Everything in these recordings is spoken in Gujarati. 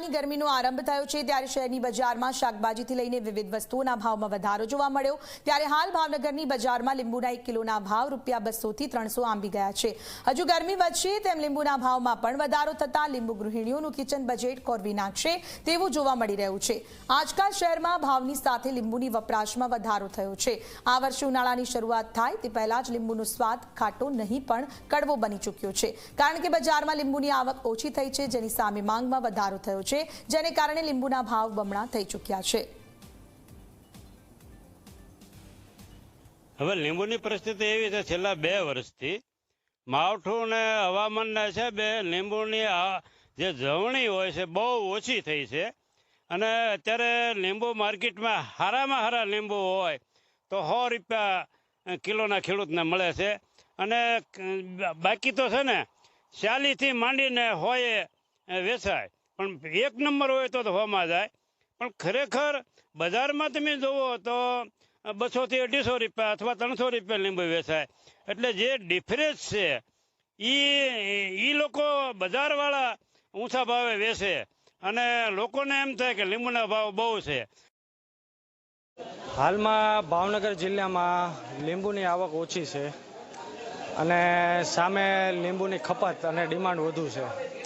ઉનાળાની ગરમીનો આરંભ થયો છે ત્યારે શહેરની બજારમાં શાકભાજીથી લઈને વિવિધ વસ્તુઓના ભાવમાં વધારો જોવા મળ્યો. ત્યારે હાલ ભાવનગરની બજારમાં લીંબુના એક કિલોના ભાવ રૂપિયા બસોથી ત્રણસો આંબી ગયા છે. હજુ ગરમી વધશે તેમ લીંબુના ભાવમાં પણ વધારો થતાં લીંબુ ગૃહિણીઓનું કિચન બજેટ કોરવી નાખશે તેવું જોવા મળી રહ્યું છે. આજકાલ શહેરમાં ભાવની સાથે લીંબુની વપરાશમાં વધારો થયો છે. આ વર્ષે ઉનાળાની શરૂઆત થાય તે પહેલા જ લીંબુનો સ્વાદ ખાટો નહીં પણ કડવો બની ચૂક્યો છે. કારણ કે બજારમાં લીંબુની આવક ઓછી થઈ છે, જેની સામે માંગમાં વધારો થયો છે. જેને કારણે લીંબુના ભાવ બમણા થઈ ચૂક્યા છે. હવે લીંબુની પરિસ્થિતિ એવી છે, છેલ્લા બે વર્ષથી માવઠું ને હવામાનના બે લીંબુની જે જવણી હોય છે, બહુ ઓછી થઈ છે. અને અત્યારે લીંબુ માર્કેટમાં હારામાં હારા લીંબુ હોય તો સો રૂપિયા કિલોના ખેડૂતને મળે છે. અને બાકી તો છે ને, ચાલીથી માંડીને હોય વેચાય. પણ એક નંબર હોય તો હોમાં જાય. પણ ખરેખર બજારમાં તમે જુઓ તો બસો થી અઢીસો રૂપિયા અથવા ત્રણસો રૂપિયા લીંબુ વેચાય. એટલે જે ડિફરન્સ છે એ એ લોકો બજારવાળા ઊંચા ભાવે વેચે. અને લોકોને એમ થાય કે લીંબુના ભાવ બહુ છે. હાલમાં ભાવનગર જિલ્લામાં લીંબુની આવક ઓછી છે અને સામે લીંબુની ખપત અને ડિમાન્ડ વધુ છે.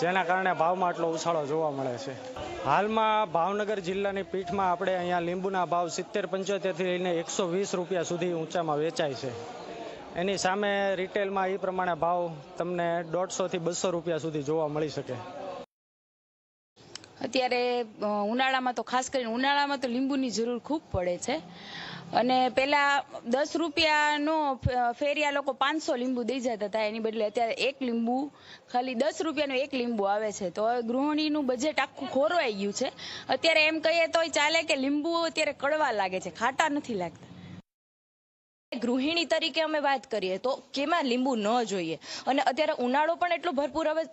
જેના કારણે ભાવમાં આટલો ઉછાળો જોવા મળે છે. હાલમાં ભાવનગર જિલ્લાની પીઠમાં આપણે અહીંયા લીંબુના ભાવ સિત્તેર પંચોતેરથી લઈને એકસો વીસ રૂપિયા સુધી ઊંચામાં વેચાય છે. એની સામે રિટેલમાં એ પ્રમાણે ભાવ તમને દોઢસોથી બસો રૂપિયા સુધી જોવા મળી શકે. અત્યારે ઉનાળામાં તો ખાસ કરીને ઉનાળામાં તો લીંબુની જરૂર ખૂબ પડે છે. અને પેલા દસ રૂપિયાનો ફેરિયા લોકો પાંચસો લીંબુ દઈ જતા હતા. એની બદલે અત્યારે એક લીંબુ, ખાલી દસ રૂપિયાનું એક લીંબુ આવે છે. તો ગૃહિણીનું બજેટ આખું ખોરવાઈ ગયું છે. અત્યારે એમ કહીએ તોય ચાલે કે લીંબુ અત્યારે કડવા લાગે છે. ખાટા નથી લાગતા. ગૃહિણી તરીકે અમે વાત કરીએ તો કેમાં લીંબુ ન જોઈએ. અને અત્યારે ઉનાળો પણ એટલો ભરપૂર હવે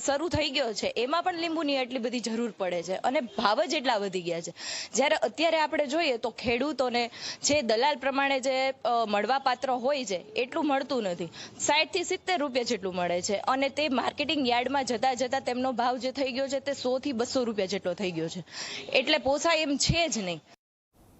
શરૂ થઈ ગયો છે. એમાં પણ લીંબુની એટલી બધી જરૂર પડે છે. અને ભાવ જ એટલા વધી ગયા છે. જ્યારે અત્યારે આપણે જોઈએ તો ખેડૂતોને જે દલાલ પ્રમાણે જે મળવા મળવાપાત્ર હોય છે, એટલું મળતું નથી. સાઠથી સિત્તેર રૂપિયા જેટલું મળે છે. અને તે માર્કેટિંગ યાર્ડમાં જતા જતાં તેમનો ભાવ જે થઈ ગયો છે તે સોથી બસો રૂપિયા જેટલો થઈ ગયો છે. એટલે પોસાય એમ છે જ નહીં.